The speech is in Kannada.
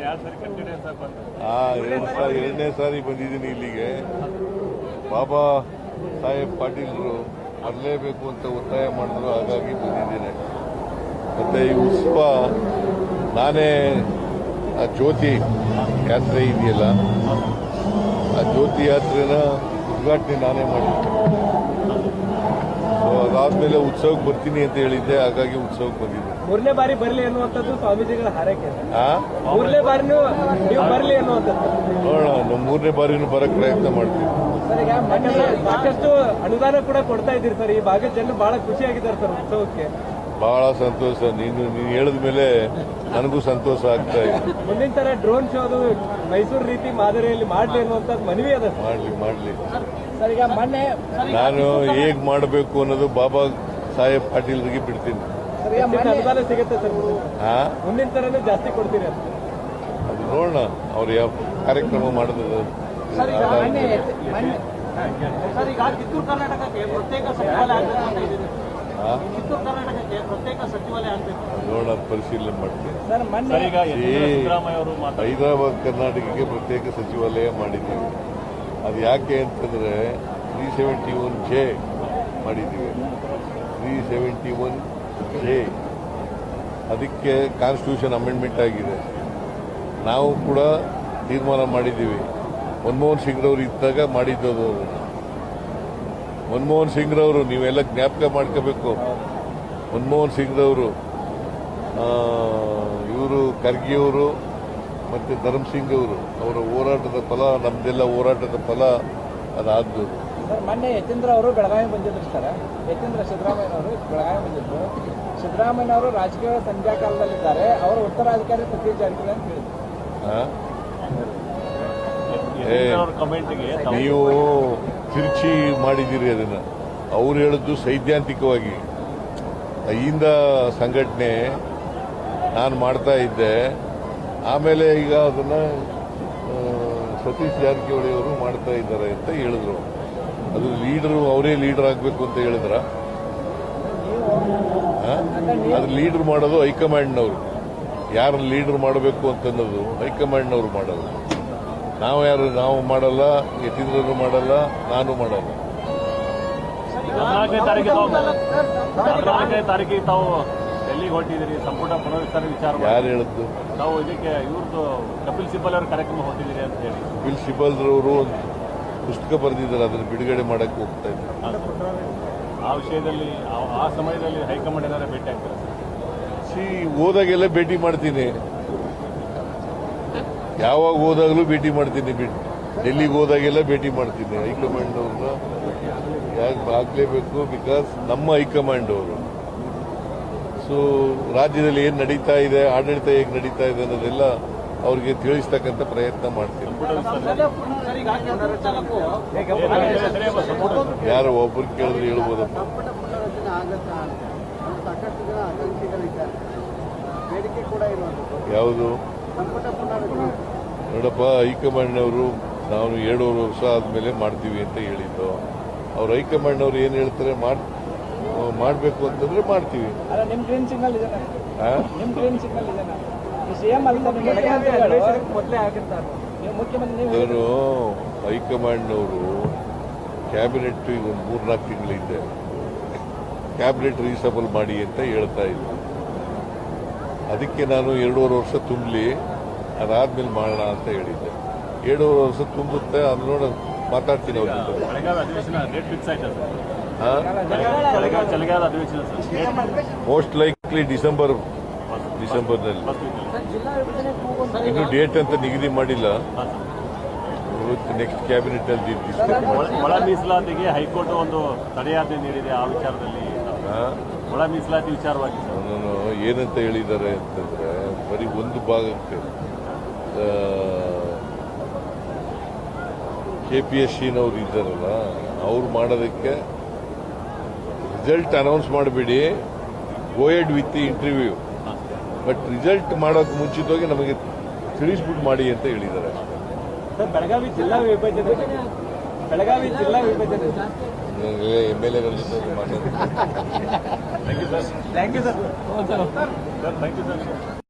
ಎರಡು ಸರಿ ಎರಡನೇ ಸಾರಿ ಬಂದಿದ್ದೀನಿ ಇಲ್ಲಿಗೆ. ಬಾಬಾ ಸಾಹೇಬ್ ಪಾಟೀಲ್ರು ಬರಲೇಬೇಕು ಅಂತ ಒತ್ತಾಯ ಮಾಡಿದ್ರು ಹಾಗಾಗಿ ಬಂದಿದ್ದೇನೆ. ಮತ್ತೆ ಈ ಉತ್ಸವ ನಾನೇ ಆ ಜ್ಯೋತಿ ಯಾತ್ರೆ ಇದೆಯಲ್ಲ ಆ ಜ್ಯೋತಿ ಯಾತ್ರೆನ ಉದ್ಘಾಟನೆ ನಾನೇ ಮಾಡಿದ್ದೆ. ಅದಾದ್ಮೇಲೆ ಉತ್ಸವಕ್ಕೆ ಬರ್ತೀನಿ ಅಂತ ಹೇಳಿದ್ದೆ ಹಾಗಾಗಿ ಉತ್ಸವಕ್ಕೆ ಬಂದಿದ್ದೆ. ಮೂರನೇ ಬಾರಿ ಬರಲಿ ಅನ್ನುವಂಥದ್ದು ಸ್ವಾಮೀಜಿಗಳ ಹಾರೈಕೆ. ಆ? ಮೂರನೇ ಬಾರಿನೂ ನೀವು ಬರಲಿ ಅನ್ನುವಂಥದ್ದು. ನೋಡೋಣ ನಮ್ಮ ಮೂರನೇ ಬಾರಿನೂ ಬರಕ್ ಪ್ರಯತ್ನ ಮಾಡ್ತೀವಿ. ಸಾಕಷ್ಟು ಅನುದಾನ ಕೂಡ ಕೊಡ್ತಾ ಇದ್ದೀರಿ ಸರ್. ಈ ಭಾಗದ ಜನರು ಬಹಳ ಖುಷಿಯಾಗಿದ್ದಾರೆ ಸರ್ ಉತ್ಸವಕ್ಕೆ. ಬಹಳ ಸಂತೋಷ. ನೀನು ನೀನು ಹೇಳಿದ ಮೇಲೆ ನನಗೂ ಸಂತೋಷ ಆಗ್ತಾ ಇದೆ. ಮುಂದಿನ ತರ ಡ್ರೋನ್ ಶೋದು ಮೈಸೂರು ರೀತಿ ಮಾದರಿಯಲ್ಲಿ ಮಾಡಲಿ ಅನ್ನುವಂಥದ್ದು ಮನವಿ ಅದ ಸರ್. ಮಾಡ್ಲಿ ಮಾಡ್ಲಿ. ಸರ್ ಈಗ ಮೊನ್ನೆ ನಾನು ಹೇಗ್ ಮಾಡಬೇಕು ಅನ್ನೋದು ಬಾಬಾ ಸಾಹೇಬ್ ಪಾಟೀಲ್ರಿಗೆ ಬಿಡ್ತೀನಿ. ಸರ್ ಈಗ ಮೊನ್ನೆ ಅನುದಾನ ಸಿಗುತ್ತೆ ಸರ್. ಹಾ? ಮುಂದಿನ ತರನೇ ಜಾಸ್ತಿ ಕೊಡ್ತೀರಿ ಅಂತ. ಅದು ನೋಡೋಣ. ಅವ್ರು ಯಾವ ಕಾರ್ಯಕ್ರಮ ಮಾಡಿದ್ರು ಸರ್ ಈಗ ಕಿತ್ತೂರು ಕರ್ನಾಟಕಕ್ಕೆ ಪ್ರತ್ಯೇಕ ಸಚಿವಾಲಯ ನೋಡೋಣ ಪರಿಶೀಲನೆ ಮಾಡ್ತೀವಿ ಅವರು ಹೈದರಾಬಾದ್ ಕರ್ನಾಟಕಕ್ಕೆ ಪ್ರತ್ಯೇಕ ಸಚಿವಾಲಯ ಮಾಡಿದ್ದೀವಿ. ಅದು ಯಾಕೆ ಅಂತಂದ್ರೆ ತ್ರೀ ಸೆವೆಂಟಿ ಒನ್ ಜೆ ಮಾಡಿದ್ದೀವಿ. Three seventy one J. ಅದಕ್ಕೆ ಕಾನ್ಸ್ಟಿಟ್ಯೂಷನ್ ಅಮೆಂಡ್ಮೆಂಟ್ ಆಗಿದೆ. ನಾವು ಕೂಡ ತೀರ್ಮಾನ ಮಾಡಿದ್ದೀವಿ. ಮನಮೋಹನ್ ಸಿಂಗ್ರವರು ಇದ್ದಾಗ ಮಾಡಿದ್ದದು ಅದನ್ನ. ಮನಮೋಹನ್ ಸಿಂಗ್ರವರು ನೀವೆಲ್ಲ ಜ್ಞಾಪಕ ಮಾಡ್ಕೋಬೇಕು. ಮನಮೋಹನ್ ಸಿಂಗ್ರವರು ಇವರು ಖರ್ಗೆಯವರು ಮತ್ತು ಧರ್ಮಸಿಂಗ್ ಅವರು ಅವರ ಹೋರಾಟದ ಫಲ ನಮ್ದೆಲ್ಲ ಹೋರಾಟದ ಫಲ ಅದಾದ್ದು ಸರ್ ಮೊನ್ನೆ ಯತೀಂದ್ರ ಅವರು ಬೆಳಗಾವಿ ಬಂದಿದ್ರು ಸರ್. ಯತೀಂದ್ರ ಸಿದ್ದರಾಮಯ್ಯನವರು ಬೆಳಗಾವಿ ಬಂದಿದ್ರು. ಸಿದ್ದರಾಮಯ್ಯನವರು ರಾಜಕೀಯ ಸಂಧ್ಯಾ ಕಾಲದಲ್ಲಿದ್ದಾರೆ. ಅವರ ಉತ್ತರಾಧಿಕಾರಿ ಸತೀಶ್ ಜಾರಕಿಹೊಳಿ ಅಂತ ಹೇಳಿದ್ರು. ಅವ್ರ ನೀವು ತಿರುಚಿ ಮಾಡಿದ್ದೀರಿ ಅದನ್ನು. ಅವ್ರು ಹೇಳಿದ್ದು ಸೈದ್ಧಾಂತಿಕವಾಗಿ. ಅಯ್ಯಿಂದ ಸಂಘಟನೆ ನಾನು ಮಾಡ್ತಾ ಇದ್ದೆ. ಆಮೇಲೆ ಈಗ ಅದನ್ನು ಸತೀಶ್ ಜಾರಕಿಹೊಳಿ ಅವರು ಮಾಡ್ತಾ ಇದ್ದಾರೆ ಅಂತ ಹೇಳಿದ್ರು. ಅದು ಲೀಡರು, ಅವರೇ ಲೀಡರ್ ಆಗಬೇಕು ಅಂತ ಹೇಳಿದ್ರ? ಅದು ಲೀಡರ್ ಮಾಡೋದು ಹೈಕಮಾಂಡ್ನವರು. ಯಾರು ಲೀಡರ್ ಮಾಡಬೇಕು ಅಂತನ್ನೋದು ಹೈಕಮಾಂಡ್ನವರು ಮಾಡೋದು. ನಾವು ಯಾರು ನಾವು ಮಾಡಲ್ಲ ಎತ್ತಿದ್ರೂ ಮಾಡಲ್ಲ ನಾನು ಮಾಡಲ್ಲ. ತಾರೀಕಿಗೆ ತಾವು ಡೆಲ್ಲಿಗೆ ಹೊರಟಿದ್ದೀರಿ? ಸಂಪುಟ ಪುನರ್ವಿಚಾರ ವಿಚಾರ. ಯಾರು ಹೇಳಿದ್ದು? ನಾವು ಇದಕ್ಕೆ ಇವ್ರದ್ದು ಕಪಿಲ್ ಸಿಬ್ಬಲ್ ಅವ್ರ ಕಾರ್ಯಕ್ರಮ ಹೊಟ್ಟಿದ್ದೀರಿ ಅಂತ ಹೇಳಿ. ಬಿಲ್ ಶಿಬಲ್ರವರು ಒಂದು ಪುಸ್ತಕ ಬರೆದಿದ್ದಾರೆ ಅದನ್ನು ಬಿಡುಗಡೆ ಮಾಡಕ್ಕೆ ಹೋಗ್ತಾ ಇದ್ದಾರೆ. ಆ ವಿಷಯದಲ್ಲಿ ಆ- ಆ ಸಮಯದಲ್ಲಿ ಹೈಕಮಾಂಡ್ ಏನಾರ ಭೇಟಿ ಆಗ್ತಾರೆ. ಸಿ ಹೋದಾಗೆಲ್ಲ ಭೇಟಿ ಮಾಡ್ತೀನಿ. ಯಾವಾಗ ಹೋದಾಗಲೂ ಭೇಟಿ ಮಾಡ್ತೀನಿ ಬಿಟ್ಟು ಡೆಲ್ಲಿಗೆ ಹೋದಾಗೆಲ್ಲ ಭೇಟಿ ಮಾಡ್ತೀನಿ. ಹೈಕಮಾಂಡ್ ಅವ್ರನ್ನ ಯಾಕೆ ಆಗ್ಲೇಬೇಕು? ಬಿಕಾಸ್ ನಮ್ಮ ಹೈಕಮಾಂಡ್ ಅವರು. ಸೊ ರಾಜ್ಯದಲ್ಲಿ ಏನು ನಡೀತಾ ಇದೆ, ಆಡಳಿತ ಹೇಗೆ ನಡೀತಾ ಇದೆ ಅನ್ನೋದೆಲ್ಲ ಅವ್ರಿಗೆ ತಿಳಿಸ್ತಕ್ಕಂಥ ಪ್ರಯತ್ನ ಮಾಡ್ತೀನಿ. ಯಾರು ಒಬ್ರು ಕೇಳಿದ್ರೆ ಹೇಳ್ಬೋದಪ್ಪ ಯಾವುದು? ನೋಡಪ್ಪ ಹೈಕಮಾಂಡ್ನವರು ನಾವು ಎರಡೂವರೆ ವರ್ಷ ಆದಮೇಲೆ ಮಾಡ್ತೀವಿ ಅಂತ ಹೇಳಿದ್ದು. ಅವ್ರು ಹೈಕಮಾಂಡ್ನವ್ರು ಏನು ಹೇಳ್ತಾರೆ? ಮಾಡಿ ಮಾಡಬೇಕು ಅಂತಂದ್ರೆ ಮಾಡ್ತೀವಿ. ನಾನು ಹೈಕಮಾಂಡ್ನವರು ಕ್ಯಾಬಿನೆಟ್ ಈಗ ಒಂದು ಮೂರ್ನಾಲ್ಕು ತಿಂಗಳಿದ್ದೆ ಕ್ಯಾಬಿನೆಟ್ ರೀಸಬಲ್ ಮಾಡಿ ಅಂತ ಹೇಳ್ತಾ ಇದ್ದೆ. ಅದಕ್ಕೆ ನಾನು ಎರಡೂವರೆ ವರ್ಷ ತುಂಬಲಿ ಅದಾದ್ಮೇಲೆ ಮಾಡೋಣ ಅಂತ ಹೇಳಿದ್ದೆ. ಏಳು ವರ್ಷ ತುಂಬುತ್ತೆ ಅದು ನೋಡ ಮಾತಾಡ್ತೀನಿ ಅವ್ರ ಜೊತೆ. ಮೋಸ್ಟ್ ಲೈಕ್ಲಿ ಡಿಸೆಂಬರ್ ಡಿಸೆಂಬರ್ನಲ್ಲಿ ಇನ್ನು ಡೇಟ್ ಅಂತ ನಿಗದಿ ಮಾಡಿಲ್ಲ. ನೆಕ್ಸ್ಟ್ ಕ್ಯಾಬಿನೆಟ್ ಅಲ್ಲಿ ಒಳ- ಮೀಸಲಾತಿಗೆ ಹೈಕೋರ್ಟ್ ಒಂದು ತಡೆಯಾಜ್ಞೆ ನೀಡಿದೆ ಆ ವಿಚಾರದಲ್ಲಿ. ಒಳ ಮೀಸಲಾತಿ ವಿಚಾರವಾಗಿ ಏನಂತ ಹೇಳಿದ್ದಾರೆ ಅಂತಂದ್ರೆ ಬರೀ ಒಂದು ಭಾಗಕ್ಕೆ. ಕೆ ಪಿ ಎಸ್ ಸಿನವ್ರು ಇದ್ದಾರಲ್ಲ ಅವ್ರು ಮಾಡೋದಕ್ಕೆ ರಿಸಲ್ಟ್ ಅನೌನ್ಸ್ ಮಾಡಬೇಡಿ. Go ahead with interview but result ಮಾಡೋಕೆ ಮುಂಚಿತವಾಗಿ ನಮಗೆ ತಿಳಿಸ್ಬಿಟ್ಟು ಮಾಡಿ ಅಂತ ಹೇಳಿದ್ದಾರೆ. ಸರ್ ಬೆಳಗಾವಿ ಜಿಲ್ಲಾ ವಿಭಜನೆ. ಬೆಳಗಾವಿ ಜಿಲ್ಲಾ ವಿಭಜನೆ. ಎಂ ಎಲ್ ಎಗಳ ಜೊತೆ ಮಾತಾಡ್ತೀನಿ. Thank you sir thank you sir sir thank you sir